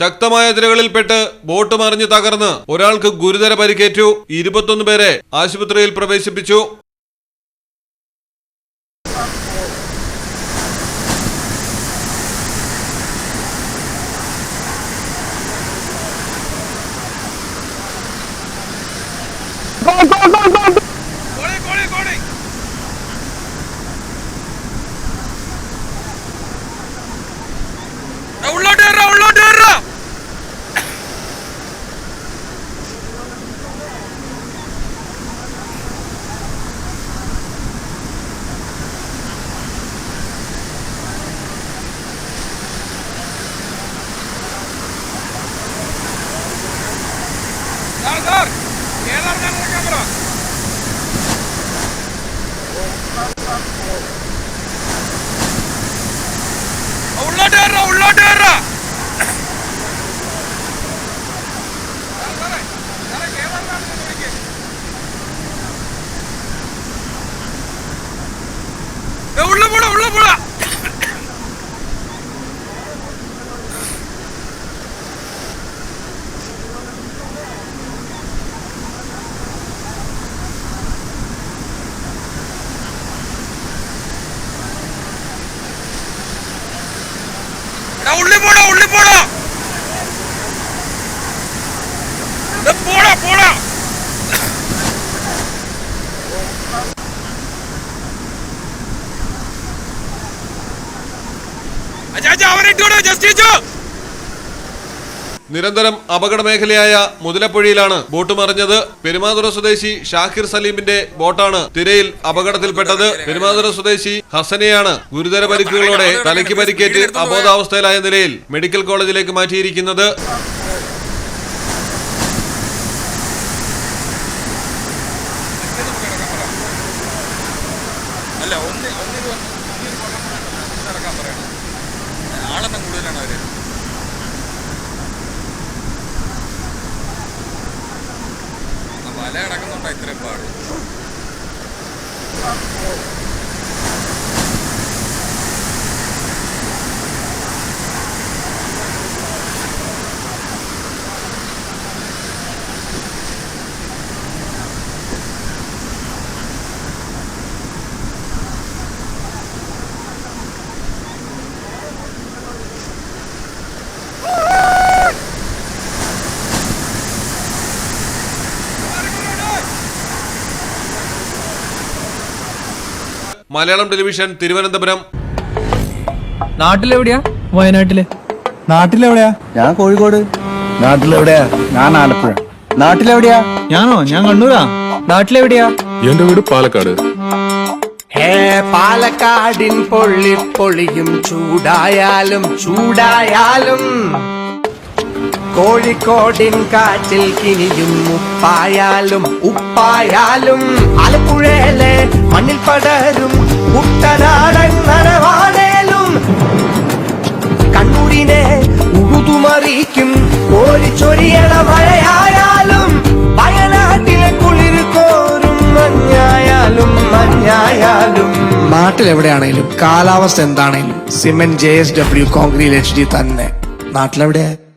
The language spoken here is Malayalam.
ശക്തമായ തിരകളിൽപ്പെട്ട് ബോട്ട് മറിഞ്ഞു തകർന്ന് ഒരാൾക്ക് ഗുരുതര പരിക്കേറ്റു. ഇരുപത്തൊന്ന് പേരെ ആശുപത്രിയിൽ പ്രവേശിപ്പിച്ചു. ഉള്ളോട്ട് Oh. ഉള്ളി പോടാ ഉള്ളി പോടാ. പോടാ പോടാ. അച്ഛാ അവനെ ഇട്ടോടോ ജസ്റ്റ് ഇച്ചോ നിരന്തരം അപകട മേഖലയായ മുതലപ്പുഴയിലാണ് ബോട്ട് മറിഞ്ഞത്. പെരുമാതുറ സ്വദേശി ഷാഹിർ സലീമിന്റെ ബോട്ടാണ് തിരയിൽ അപകടത്തിൽപ്പെട്ടത്. പെരുമാതുറ സ്വദേശി ഹസനെയാണ് ഗുരുതര പരിക്കുകളോടെ തലയ്ക്ക് പരിക്കേറ്റ് അബോധാവസ്ഥയിലായ നിലയിൽ മെഡിക്കൽ കോളേജിലേക്ക് മാറ്റിയിരിക്കുന്നത്. അല്ല ഒന്ന് കൂടുതലാണ് വല കിടക്കുന്നുണ്ടോ ഇത്രയും പാട്? മലയാളം ടെലിവിഷൻ തിരുവനന്തപുരം. നാട്ടിലെവിടെയാ? വയനാട്ടിൽ. നാട്ടിലെവിടെയാ? ഞാൻ കോഴിക്കോട്. നാട്ടിലെവിടെയാ? ഞാൻ ആലപ്പുഴ. നാട്ടിലെവിടെയാ? ഞാനോ? ഞാൻ കണ്ണൂരാ. നാട്ടിലെവിടെയാ? എന്റെ വീട് പാലക്കാട്. ഹേ പാലക്കാടിൻ പൊള്ളി പൊളിയും ചൂടായാലും ചൂടായാലും. കോഴിക്കോടിൻ കാറ്റിൽ കിനിയും ഉപ്പായാലും ഉപ്പായാലും ആലപ്പുഴയിലെ മണ്ണിൽ പടരും കുട്ടനാടൻ നരവാനേലും കണ്ണൂരിനെ ഉഴുതുമറിയിക്കും കോരിച്ചൊരിയണ മഴയായാലും വയനാട്ടിലെ കുളിർ കോരും മഞ്ഞായാലും മഞ്ഞായാലും. നാട്ടിലെവിടെയാണേലും കാലാവസ്ഥ എന്താണേലും cement J S W concrete H D തന്നെ. നാട്ടിലെവിടെയാ?